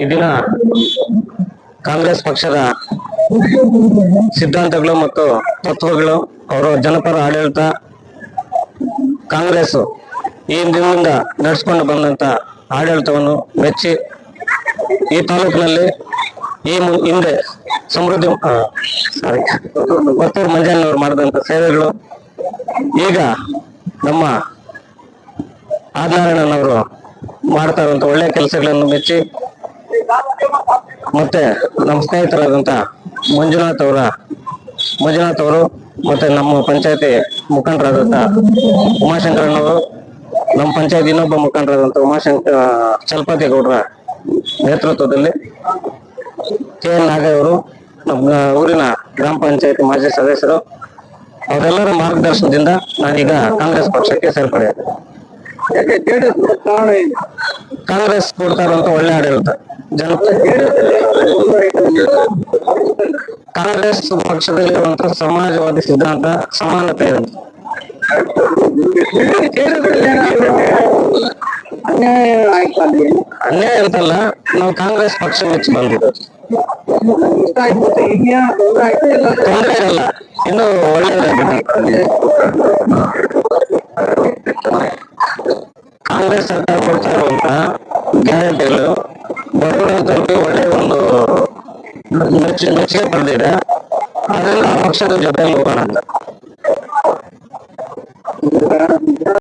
ಈ ದಿನ ಕಾಂಗ್ರೆಸ್ ಪಕ್ಷದ ಸಿದ್ಧಾಂತಗಳು ಮತ್ತು ತತ್ವಗಳು, ಅವರ ಜನಪರ ಆಡಳಿತ, ಕಾಂಗ್ರೆಸ್ ಈ ದಿನದಿಂದ ನಡೆಸ್ಕೊಂಡು ಬಂದಂತ ಆಡಳಿತವನ್ನು ಮೆಚ್ಚಿ ಈ ತಾಲೂಕಿನಲ್ಲಿ ಈ ಹಿಂದೆ ಸಮೃದ್ಧಿ ಸಾರಿ ಕೊತ್ತೂರು ಮಂಜಾನವರು ಮಾಡಿದಂತ ಸೇವೆಗಳು, ಈಗ ನಮ್ಮ ಆದಿನಾರಾಯಣನವರು ಮಾಡ್ತಾ ಇರುವಂತ ಒಳ್ಳೆ ಕೆಲಸಗಳನ್ನು ಮೆಚ್ಚಿ ಮತ್ತೆ ನಮ್ಮ ಸ್ನೇಹಿತರಾದಂತ ಮಂಜುನಾಥ್ ಅವರ, ಮಂಜುನಾಥ್ ಅವರು ಮತ್ತೆ ನಮ್ಮ ಪಂಚಾಯತಿ ಮುಖಂಡರಾದಂತ ಉಮಾಶಂಕರಣ್ಣವರು ನಮ್ಮ ಪಂಚಾಯತ್ ಇನ್ನೊಬ್ಬ ಮುಖಂಡರಾದಂತ ಉಮಾಶಂಕರ ಚಲಪತಿ ಗೌಡರ ನೇತೃತ್ವದಲ್ಲಿ ಕೆ ಎನ್ ನಾಗಯ್ಯವರು ನಮ್ಮ ಊರಿನ ಗ್ರಾಮ ಪಂಚಾಯತಿ ಮಾಜಿ ಸದಸ್ಯರು, ಅವರೆಲ್ಲರ ಮಾರ್ಗದರ್ಶನದಿಂದ ನಾನೀಗ ಕಾಂಗ್ರೆಸ್ ಪಕ್ಷಕ್ಕೆ ಸೇರ್ಪಡೆ ಕಾಂಗ್ರೆಸ್ ಕೊಡ್ತಾ ಇರುವಂತ ಒಳ್ಳೆ ಆಡಳಿತ ಜನ ಕಾಂಗ್ರೆಸ್ ಪಕ್ಷದಲ್ಲಿರುವಂತ ಸಮಾಜವಾದಿ ಸಿದ್ಧಾಂತ ಸಮಾನತೆ ಇರುತ್ತೆ ಅನ್ಯಾಯ ಅಂತಲ್ಲ, ನಾವು ಕಾಂಗ್ರೆಸ್ ಪಕ್ಷ ಮೆಚ್ಚಿ ಬಂದಿದ್ದು ಇನ್ನು ಕಾಂಗ್ರೆಸ್ ಸರ್ಕಾರ ಗ್ಯಾರಂಟಿಗಳು ಬಡವರಂತವ್ರಿಗೆ ಒಳ್ಳೆಯ ಒಂದು ಮೆಚ್ಚು ಮೆಚ್ಚುಗೆ ಬಂದಿದೆ ಅದೆಲ್ಲ ಪಕ್ಷದ ಜೊತೆಯಲ್ಲಿ ಹೋಗೋಣ